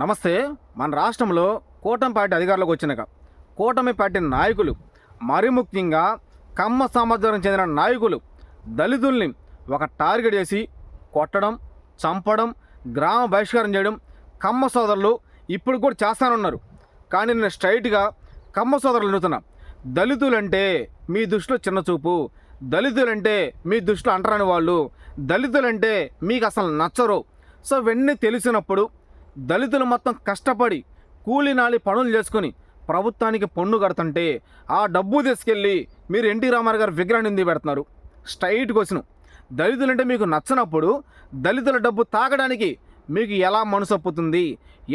నమస్తే మన రాష్ట్రంలో కూటమి పార్టీ అధికారులకు వచ్చినాక కూటమి పార్టీ నాయకులు మరి ముఖ్యంగా కమ్మ సామర్థ్యం చెందిన నాయకులు దళితుల్ని ఒక టార్గెట్ చేసి కొట్టడం చంపడం గ్రామ బహిష్కారం చేయడం కమ్మ సోదరులు ఇప్పుడు కూడా చేస్తానున్నారు. కానీ నేను స్ట్రైట్గా కమ్మ సోదరులు అడుగుతున్నా దళితులంటే మీ దృష్టిలో చిన్న చూపు దళితులంటే మీ దృష్టిలో అంటరాని వాళ్ళు దళితులంటే మీకు అసలు నచ్చరు. సో ఇవన్నీ తెలిసినప్పుడు దళితులు మొత్తం కష్టపడి కూలినాలి పనులు చేసుకొని ప్రభుత్వానికి పన్ను కడుతుంటే ఆ డబ్బు తీసుకెళ్ళి మీరు ఎన్టీ రామారావు గారు విగ్రహాన్ని ఎందుకు పెడుతున్నారు? Straight question. దళితులంటే మీకు నచ్చినప్పుడు దళితుల డబ్బు తాగడానికి మీకు ఎలా మనసు ఒప్పుతుంది?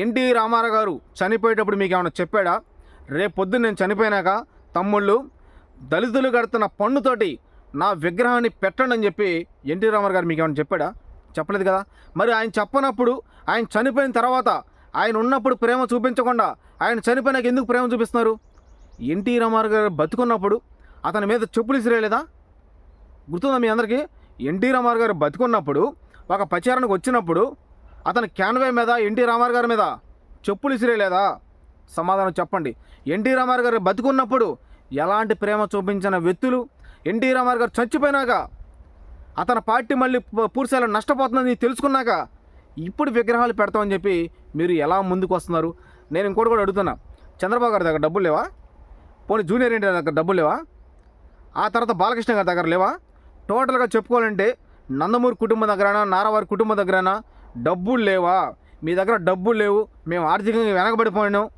ఎన్టీ రామారావు గారు చనిపోయేటప్పుడు మీకు ఏమైనా చెప్పాడా? రేపు పొద్దున్న నేను చనిపోయినాక తమ్ముళ్ళు దళితులు కడుతున్న పన్నుతోటి నా విగ్రహాన్ని పెట్టండి అని చెప్పి ఎన్టీ రామారావు గారు మీకు ఏమైనా చెప్పాడా? చెప్పలేదు కదా? మరి ఆయన చెప్పనప్పుడు ఆయన చనిపోయిన తర్వాత ఆయన ఉన్నప్పుడు ప్రేమ చూపించకుండా ఆయన చనిపోయినాక ఎందుకు ప్రేమ చూపిస్తున్నారు? ఎన్టీ రామారావు గారు బతుకున్నప్పుడు అతని మీద చెప్పులు ఇసిరేయలేదా? గుర్తుందా మీ అందరికీ? ఎన్టీ రామారావు గారు బతుకున్నప్పుడు ఒక ప్రచారానికి వచ్చినప్పుడు అతని క్యాన్వే మీద ఎన్టీ రామారావు గారి మీద చెప్పులు ఇసిరేయలేదా? సమాధానం చెప్పండి. ఎన్టీ రామారావు గారు బతుకున్నప్పుడు ఎలాంటి ప్రేమ చూపించిన వ్యక్తులు? ఎన్టీ రామారావు గారు చచ్చిపోయినాక అతని పార్టీ మళ్ళీ పూర్తిలో నష్టపోతుందని తెలుసుకున్నాక ఇప్పుడు విగ్రహాలు పెడతామని చెప్పి మీరు ఎలా ముందుకు వస్తున్నారు? నేను ఇంకోటి కూడా అడుగుతున్నా. చంద్రబాబు గారి దగ్గర డబ్బులు లేవా? పోనీ జూనియర్ ఎన్టీఆర్ దగ్గర డబ్బులు లేవా? ఆ తర్వాత బాలకృష్ణ గారి దగ్గర లేవా? టోటల్గా చెప్పుకోవాలంటే నందమూరి కుటుంబం దగ్గరైనా నారావారి కుటుంబం దగ్గరైనా డబ్బులు లేవా? మీ దగ్గర డబ్బులు లేవు మేము ఆర్థికంగా వెనకబడిపోయినాం.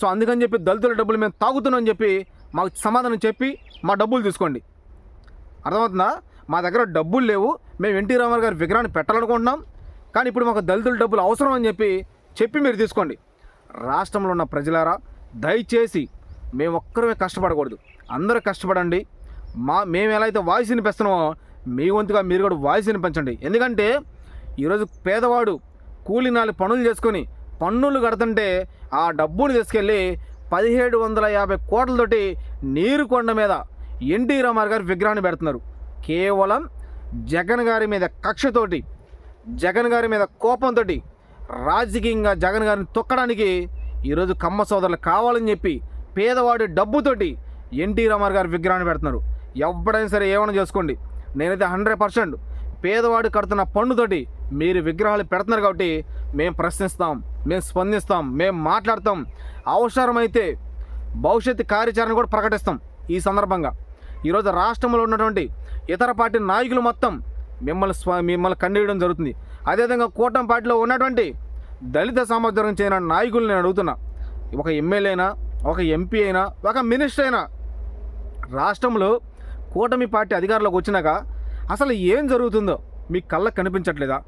సో అందుకని చెప్పి దళితుల డబ్బులు మేము తాగుతున్నాం అని చెప్పి మాకు సమాధానం చెప్పి మా డబ్బులు తీసుకోండి. అర్థమవుతుందా? మా దగ్గర డబ్బులు లేవు. మేము ఎన్టీ రామారావు గారి విగ్రహాన్ని పెట్టాలనుకుంటున్నాం. కానీ ఇప్పుడు మాకు దళితుల డబ్బులు అవసరం అని చెప్పి చెప్పి మీరు తీసుకోండి. రాష్ట్రంలో ఉన్న ప్రజలారా దయచేసి మేము ఒక్కరమే కష్టపడకూడదు. అందరూ కష్టపడండి. మా మేము ఎలా అయితే వాయిస్ వినిపిస్తున్నామో మీ వంతుగా మీరు కూడా వాయిస్ వినిపించండి. ఎందుకంటే ఈరోజు పేదవాడు కూలి నాలుగు పనులు చేసుకొని పన్నులు కడుతుంటే ఆ డబ్బుని తీసుకెళ్ళి పదిహేడు వందల యాభై కోట్లతోటి నీరు కొండ మీద ఎన్టీ రామారావు గారి విగ్రహాన్ని పెడుతున్నారు. కేవలం జగన్ గారి మీద కక్షతోటి జగన్ గారి మీద కోపంతో రాజకీయంగా జగన్ గారిని తొక్కడానికి ఈరోజు కమ్మ సోదరులు కావాలని చెప్పి పేదవాడి డబ్బుతోటి ఎన్టీ రామారావు గారి విగ్రహాన్ని పెడుతున్నారు. ఎవడైనా సరే ఏమైనా చేసుకోండి. నేనైతే హండ్రెడ్ పర్సెంట్ పేదవాడు కడుతున్న పన్నుతోటి మీరు విగ్రహాలు పెడుతున్నారు కాబట్టి మేము ప్రశ్నిస్తాం మేము స్పందిస్తాం మేము మాట్లాడతాం. అవసరమైతే భవిష్యత్తు కార్యాచరణ కూడా ప్రకటిస్తాం ఈ సందర్భంగా. ఈరోజు రాష్ట్రంలో ఉన్నటువంటి ఇతర పార్టీ నాయకులు మొత్తం మిమ్మల్ని స్వ మిమ్మల్ని కండేయడం జరుగుతుంది. అదేవిధంగా కూటమి పార్టీలో ఉన్నటువంటి దళిత సామర్థ్యం చెందిన నాయకులు నేను అడుగుతున్నా. ఒక ఎమ్మెల్యే అయినా ఒక ఎంపీ అయినా ఒక మినిస్టర్ అయినా రాష్ట్రంలో కూటమి పార్టీ అధికారంలోకి వచ్చినాక అసలు ఏం జరుగుతుందో మీకు కళ్ళకు కనిపించట్లేదా?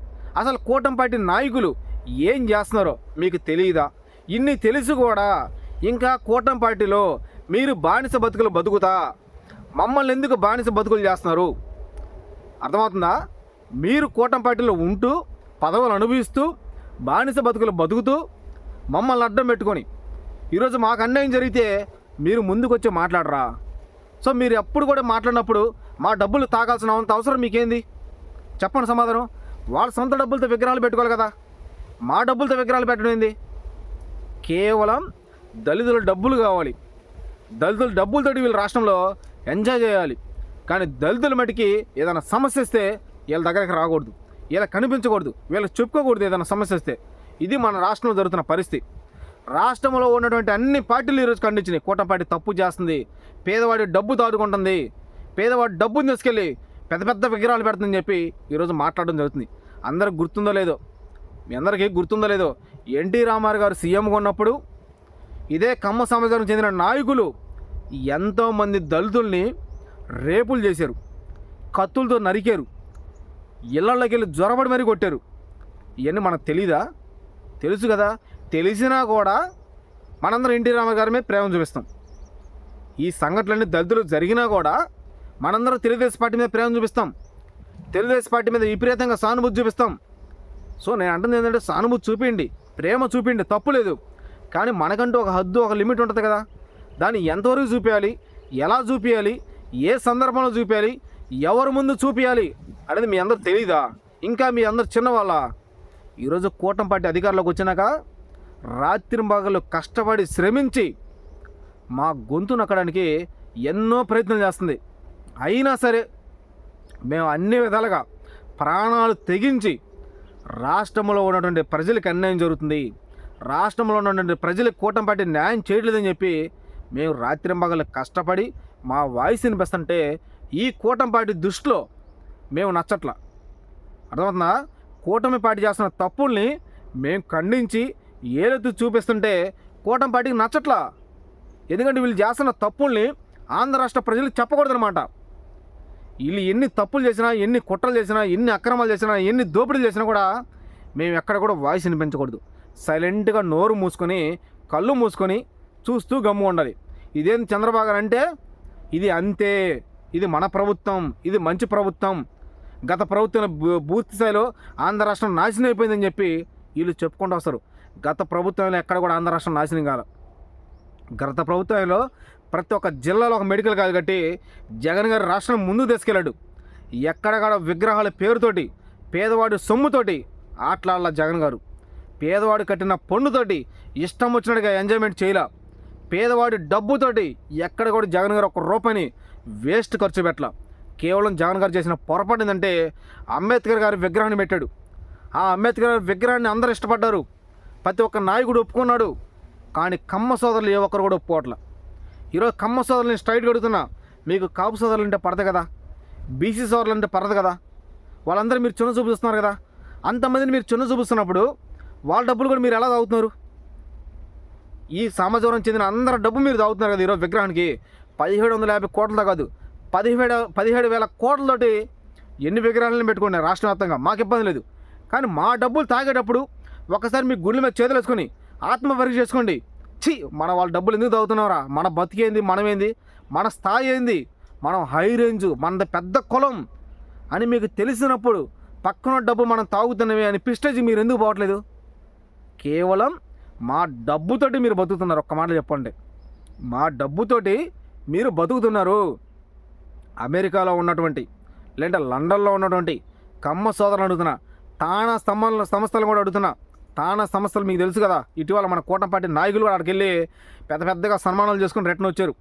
అసలు కూటమి పార్టీ నాయకులు ఏం చేస్తున్నారో మీకు తెలియదా? ఇన్ని తెలిసి కూడా. ఇంకా కూటమి పార్టీలో మీరు బానిస బతుకులు బతుకుతా. మమ్మల్ని ఎందుకు బానిస బతుకులు చేస్తున్నారు? అర్థమవుతుందా? మీరు కూటమి పార్టీలో ఉంటూ పదవులు అనుభవిస్తూ బానిస బతుకులు బతుకుతూ మమ్మల్ని అడ్డం పెట్టుకొని ఈరోజు మాకు అన్యాయం జరిగితే మీరు ముందుకొచ్చి మాట్లాడరా? సో మీరు ఎప్పుడు కూడా మాట్లాడినప్పుడు మా డబ్బులు తాగాల్సిన అంత అవసరం మీకేంది? చెప్పండి సమాధానం. వాళ్ళ సొంత డబ్బులతో విగ్రహాలు పెట్టుకోవాలి కదా. మా డబ్బులతో విగ్రహాలు పెట్టడం ఏంది? కేవలం దళితుల డబ్బులు కావాలి. దళితుల డబ్బులతోటి వీళ్ళు రాష్ట్రంలో ఎంజాయ్ చేయాలి. కానీ దళితుల మటుకి ఏదైనా సమస్య వస్తే వీళ్ళ దగ్గరికి రాకూడదు. వీళ్ళకి కనిపించకూడదు. వీళ్ళకి చెప్పుకోకూడదు ఏదైనా సమస్య వస్తే. ఇది మన రాష్ట్రంలో జరుగుతున్న పరిస్థితి. రాష్ట్రంలో ఉన్నటువంటి అన్ని పార్టీలు ఈరోజు ఖండించినాయి. కూటపాటి తప్పు చేస్తుంది. పేదవాడి డబ్బు దాడుకుంటుంది పేదవాడి డబ్బుని తీసుకెళ్ళి పెద్ద పెద్ద విగ్రహాలు పెడుతుందని చెప్పి ఈరోజు మాట్లాడడం జరుగుతుంది. అందరికి గుర్తుందో లేదో? మీ అందరికీ గుర్తుందో లేదో? ఎన్టీ రామారావు గారు సీఎంగా ఉన్నప్పుడు ఇదే కమ్మ సమాజానికి చెందిన నాయకులు ఎంతోమంది దళితుల్ని రేపులు చేశారు. కత్తులతో నరికారు. ఇళ్ళలోకి వెళ్ళి జ్వరబడి మరీ కొట్టారు. ఇవన్నీ మనకు తెలీదా? తెలుసు కదా? తెలిసినా కూడా మనందరం ఎన్టీ రామారావు గారి మీద ప్రేమ చూపిస్తాం. ఈ సంఘటనలన్నీ దళితులు జరిగినా కూడా మనందరం తెలుగుదేశం పార్టీ మీద ప్రేమ చూపిస్తాం. తెలుగుదేశం పార్టీ మీద విపరీతంగా సానుభూతి చూపిస్తాం. సో నేను అంటుంది ఏంటంటే సానుభూతి చూపిండి ప్రేమ చూపిండి తప్పు లేదు. కానీ మనకంటూ ఒక హద్దు ఒక లిమిట్ ఉంటుంది కదా? దాన్ని ఎంతవరకు చూపించాలి ఎలా చూపించాలి ఏ సందర్భంలో చూపించాలి ఎవరి ముందు చూపించాలి అనేది మీ అందరు తెలీదా? ఇంకా మీ అందరు చిన్నవాళ్ళ? ఈరోజు కూటమి పార్టీ అధికారంలోకి వచ్చినాక రాత్రి భాగంలో కష్టపడి శ్రమించి మా గొంతు నక్కడానికి ఎన్నో ప్రయత్నం చేస్తుంది. అయినా సరే మేము అన్ని విధాలుగా ప్రాణాలు తెగించి రాష్ట్రంలో ఉన్నటువంటి ప్రజలకు అన్యాయం జరుగుతుంది. రాష్ట్రంలో ఉన్నటువంటి ప్రజలకు కూటమి పార్టీ న్యాయం చేయట్లేదని చెప్పి మేము రాత్రింబగలు కష్టపడి మా వాయిస్ వినిపిస్తుంటే ఈ కూటమిపాటి దృష్టిలో మేము నచ్చట్ల. అర్థమవుతుందా? కూటమి పార్టీ చేస్తున్న తప్పుల్ని మేము ఖండించి ఏలెత్తు చూపిస్తుంటే కూటమి పార్టీకి నచ్చట్లా? ఎందుకంటే వీళ్ళు చేస్తున్న తప్పుల్ని ఆంధ్ర రాష్ట్ర ప్రజలు చెప్పకూడదనమాట వీళ్ళు ఎన్ని తప్పులు చేసినా ఎన్ని కుట్రలు చేసినా ఎన్ని అక్రమాలు చేసినా ఎన్ని దోపిడీలు చేసినా కూడా మేము ఎక్కడ కూడా వాయిస్ వినిపించకూడదు. సైలెంట్గా నోరు మూసుకొని కళ్ళు మూసుకొని చూస్తూ గమ్ము ఉండాలి. ఇదేం చంద్రబాబు గారు అంటే ఇది అంతే ఇది మన ప్రభుత్వం ఇది మంచి ప్రభుత్వం. గత ప్రభుత్వం భూ- పూర్తి స్థాయిలో ఆంధ్ర రాష్ట్రం నాశనం అయిపోయిందని చెప్పి వీళ్ళు చెప్పుకుంటూ వస్తారు. గత ప్రభుత్వంలో ఎక్కడ కూడా ఆంధ్ర రాష్ట్రం నాశనం కాల. గత ప్రభుత్వంలో ప్రతి ఒక్క జిల్లాలో ఒక మెడికల్ కాదు కట్టి జగన్ గారు రాష్ట్రం ముందుకు తీసుకెళ్ళాడు. ఎక్కడక్కడ విగ్రహాల పేరుతోటి పేదవాడి సొమ్ముతోటి ఆటలాడాల జగన్ గారు. పేదవాడు కట్టిన పన్నుతోటి ఇష్టం వచ్చినట్టుగా ఎంజాయ్మెంట్ చేయలే. పేదవాడి డబ్బుతోటి ఎక్కడ కూడా జగన్ గారు ఒక రూపాయిని వేస్ట్ ఖర్చు పెట్టలా. కేవలం జగన్ గారు చేసిన పొరపాటు ఏంటంటే అంబేద్కర్ గారి విగ్రహాన్ని పెట్టాడు. ఆ అంబేద్కర్ గారి విగ్రహాన్ని అందరూ ఇష్టపడ్డారు. ప్రతి ఒక్క నాయకుడు ఒప్పుకున్నాడు. కానీ కమ్మ సోదరులు ఏ ఒక్కరు కూడా ఒప్పుకోవట్లా. ఈరోజు కమ్మ సోదరులని స్ట్రైట్గా అడుగుతున్నా మీకు కాపు సోదరులు అంటే పడదు కదా? బీసీ సోదరులు అంటే పడదు కదా? వాళ్ళందరూ మీరు చిన్న చూపిస్తున్నారు కదా? అంతమందిని మీరు చిన్న చూపిస్తున్నప్పుడు వాళ్ళ డబ్బులు కూడా మీరు ఎలా తాగుతున్నారు? ఈ సమాజం చెందిన అందరూ డబ్బు మీరు తాగుతున్నారు కదా ఈరోజు విగ్రహానికి? పదిహేడు వందల యాభై కోట్లతో కాదు పదిహేడు పదిహేడు వేల కోట్లతోటి ఎన్ని విగ్రహాలను పెట్టుకున్నారు రాష్ట్ర వ్యాప్తంగా? మాకు ఇబ్బంది లేదు. కానీ మా డబ్బులు తాగేటప్పుడు ఒకసారి మీ గుండెల మీద చేతులు వేసుకొని ఆత్మపరీక్ష చేసుకోండి. ఛీ మన వాళ్ళ డబ్బులు ఎందుకు తాగుతున్నారా మన బతికేంది మనమేంది మన స్థాయి ఏంది? మనం హై రేంజ్ మనది పెద్ద కులం అని మీకు తెలిసినప్పుడు పక్కన డబ్బు మనం తాగుతున్నవి అని పిస్టేజ్ మీరు ఎందుకు పోవట్లేదు? కేవలం మా డబ్బుతోటి మీరు బతుకుతున్నారు. ఒక్క మాట చెప్పండి. మా డబ్బుతోటి మీరు బతుకుతున్నారు. అమెరికాలో ఉన్నటువంటి లేదంటే లండన్లో ఉన్నటువంటి కమ్మ సోదరులు అడుగుతున్నా తానా స్తంభాల సంస్థలు కూడా అడుగుతున్నా తానా సంస్థలు మీకు తెలుసు కదా ఇటీవల మన కూటమి పార్టీ నాయకులు కూడా అక్కడికి వెళ్ళి పెద్ద పెద్దగా సన్మానాలు చేసుకుని రిటర్న్ వచ్చారు.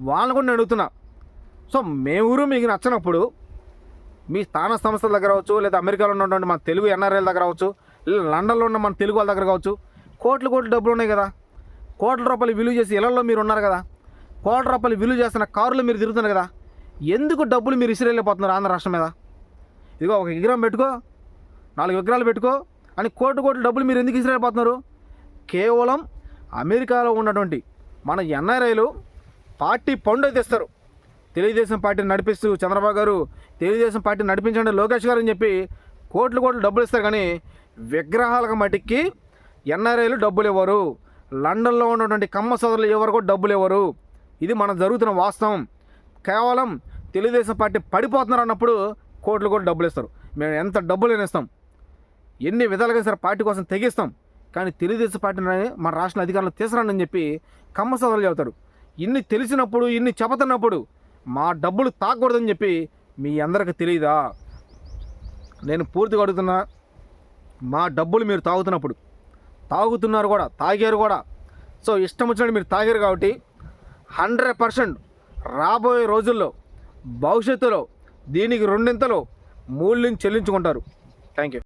వాళ్ళని కూడా నేను అడుగుతున్నా. సో మేమూరు మీకు నచ్చినప్పుడు మీ స్థాన సంస్థల దగ్గర అవచ్చు లేదా అమెరికాలో ఉన్నటువంటి మన తెలుగు ఎన్ఆర్ఐల దగ్గర అవచ్చు లేదా లండన్లో ఉన్న మన తెలుగు వాళ్ళ దగ్గర కావచ్చు కోట్లు కోట్లు డబ్బులు ఉన్నాయి కదా. కోట్ల రూపాయలు విలువ చేసి ఇళ్ళలో మీరు ఉన్నారు కదా. కోట్ల రూపాయలు విలువ చేస్తున్న కారులో మీరు తిరుగుతున్నారు కదా. ఎందుకు డబ్బులు మీరు ఇసిరెళ్ళిపోతున్నారు ఆంధ్ర రాష్ట్రం మీద? ఇదిగో ఒక విగ్రహం పెట్టుకో నాలుగు విగ్రహాలు పెట్టుకో అని కోట్లు కోట్లు డబ్బులు మీరు ఎందుకు ఇసిరెళ్ళిపోతున్నారు కేవలం అమెరికాలో ఉన్నటువంటి మన ఎన్ఆర్ఐలు పార్టీ పండు అయితే ఇస్తారు తెలుగుదేశం పార్టీని నడిపిస్తూ చంద్రబాబు గారు తెలుగుదేశం పార్టీని నడిపించండి లోకేష్ గారు అని చెప్పి కోట్లు కోట్లు డబ్బులు ఇస్తారు కానీ విగ్రహాలకు మటుక్కి ఎన్ఆర్ఐలు డబ్బులు ఇవ్వరు లండన్లో ఉన్నటువంటి కమ్మ సోదరులు ఎవరు కూడా డబ్బులు ఇవ్వరు ఇది మన జరుగుతున్న వాస్తవం. కేవలం తెలుగుదేశం పార్టీ పడిపోతున్నారు అన్నప్పుడు కోట్లు కూడా డబ్బులు ఇస్తారు మేము ఎంత డబ్బులు ఇస్తాం ఎన్ని విధాలుగా సరే పార్టీ కోసం తెగిస్తాం. కానీ తెలుగుదేశం పార్టీని మన రాష్ట్ర అధికారులు తీసుకురానని చెప్పి కమ్మ సోదరులు చెబుతారు. ఇన్ని తెలిసినప్పుడు ఇన్ని చెబుతున్నప్పుడు మా డబ్బులు తాకూడదని చెప్పి మీ అందరికి తెలియదా నేను పూర్తిగా అడుగుతున్నా మా డబ్బులు మీరు తాగుతున్నప్పుడు తాగుతున్నారు కూడా తాగారు కూడా. సో ఇష్టం వచ్చినట్టు మీరు తాగారు కాబట్టి హండ్రెడ్ పర్సెంట్ రాబోయే రోజుల్లో భవిష్యత్తులో దీనికి రెండింతలు మూల్యం చెల్లించుకుంటారు. Thank you